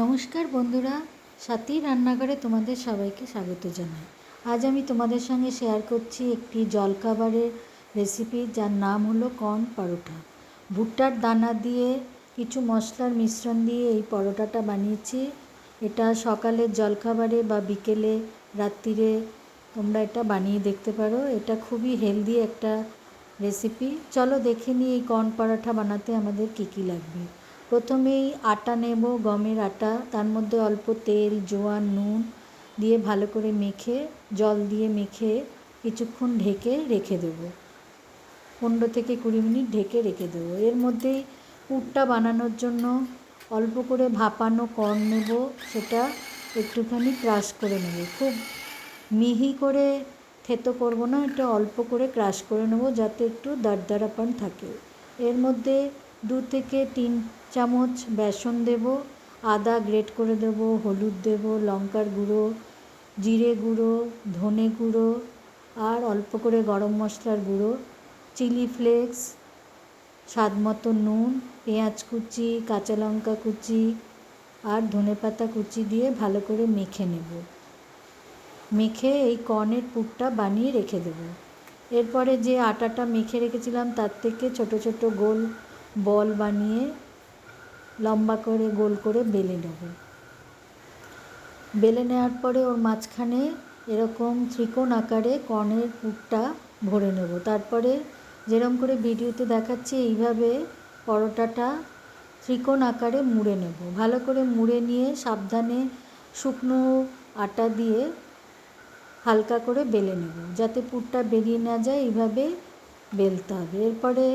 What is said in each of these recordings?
নমস্কার বন্ধুরা, সাথী রান্নাঘরে তোমাদের সবাইকে স্বাগত জানাই। আজ আমি তোমাদের সঙ্গে শেয়ার করছি একটি জলখাবারের রেসিপি যার নাম হলো কর্ন পরোটা। ভুট্টার দানা দিয়ে কিছু মশলার মিশ্রণ দিয়ে এই পরোটাটা বানিয়েছি। এটা সকালের জলখাবারে বা বিকেলে রাত্রিরে তোমরা এটা বানিয়ে দেখতে পারো। এটা খুবই হেলদি একটা রেসিপি চলো দেখে নিই এই কর্ন পরোটা বানাতে আমাদের কী কী লাগবে। প্রথমেই আটা নেব, গমের আটা, তার মধ্যে অল্প তেল, জোয়ান, নুন দিয়ে ভালো করে মেখে, জল দিয়ে মেখে কিছুক্ষণ ঢেকে রেখে দেবো। পনেরো থেকে কুড়ি মিনিট ঢেকে রেখে দেবো। এর মধ্যেই পুরটা বানানোর জন্য অল্প করে ভাপানো কর্ন নেব, সেটা একটুখানি ক্রাশ করে নেব। খুব মিহি করে থেতো করব না, এটা অল্প করে ক্রাশ করে নেব, যাতে একটু দারদারাপন থাকে। এর মধ্যে দু থেকে তিন চামচ বেসন দেব, আদা গ্রেট করে দেব, হলুদ দেব, লঙ্কার গুঁড়ো, জিরে গুঁড়ো, ধনে গুঁড়ো আর অল্প করে গরম মশলার গুঁড়ো, চিলি ফ্লেক্স, স্বাদ মতো নুন, পেঁয়াজ কুচি, কাঁচা লঙ্কা কুচি আর ধনে পাতা কুচি দিয়ে ভালো করে মেখে নেব। মেখে এই কর্নের পুরটা বানিয়ে রেখে দেব। এরপরে যে আটাটা মেখে রেখেছিলাম তার থেকে ছোট ছোট গোল বল বানিয়ে লম্বা করে, গোল করে বেলে নেব। বেলে নেওয়ার পরে ওর মাঝখানে এরকম ত্রিকোণ আকারে কর্নের পুরটা ভরে নেব। তারপরে যেরকম করে ভিডিওতে দেখাচ্ছি, এইভাবে পরোটাটা ত্রিকোণ আকারে মুড়ে নেব। ভালো করে মুড়ে নিয়ে সাবধানে শুকনো আটা দিয়ে হালকা করে বেলে নেব। যাতে পুরটা বেরিয়ে না যায়, এইভাবে বেলতে হবে। এরপরে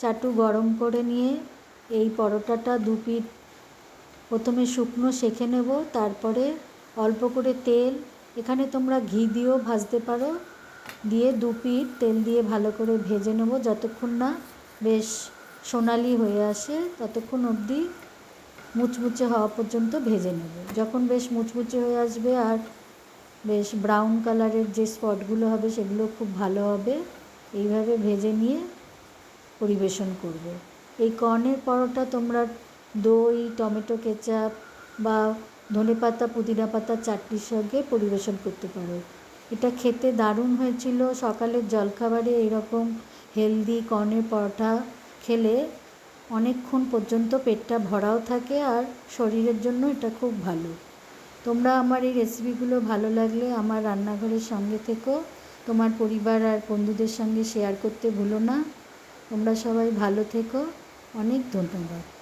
চাটু গরম করে নিয়ে এই পরোটাটা দু পিঠ প্রথমে শুকনো সেঁকে নেব, তারপরে অল্প করে তেল, এখানে তোমরা ঘি দিয়েও ভাজতে পারো। দিয়ে দু পিঠ তেল দিয়ে ভালো করে ভেজে নেব যতক্ষণ না বেশ সোনালি হয়ে আসে, ততক্ষণ অবধি মুচমুচে হওয়া পর্যন্ত ভেজে নেব। যখন বেশ মুচমুচে হয়ে আসবে আর বেশ ব্রাউন কালারের যে স্পটগুলো হবে সেগুলো খুব ভালো হবে, এইভাবে ভেজে নিয়ে পরিবেশন করবে। এই কর্নের পরোটা তোমরা দই, টমেটো, কেচাপ বা ধনে পাতা পুদিনা পাতা চাটনির সঙ্গে পরিবেশন করতে পারো। এটা খেতে দারুণ হয়েছিল। সকালের জলখাবারে এরকম হেলদি কর্নের পরোটা খেলে অনেকক্ষণ পর্যন্ত পেটটা ভরাও থাকে আর শরীরের জন্য এটা খুব ভালো। তোমরা আমার এই রেসিপিগুলো ভালো লাগলে আমার রান্নাঘরের সঙ্গে থেকো। তোমার পরিবার আর বন্ধুদের সঙ্গে শেয়ার করতে ভুলো না। তোমরা সবাই ভালো থেকো। অনেক ধন্যবাদ।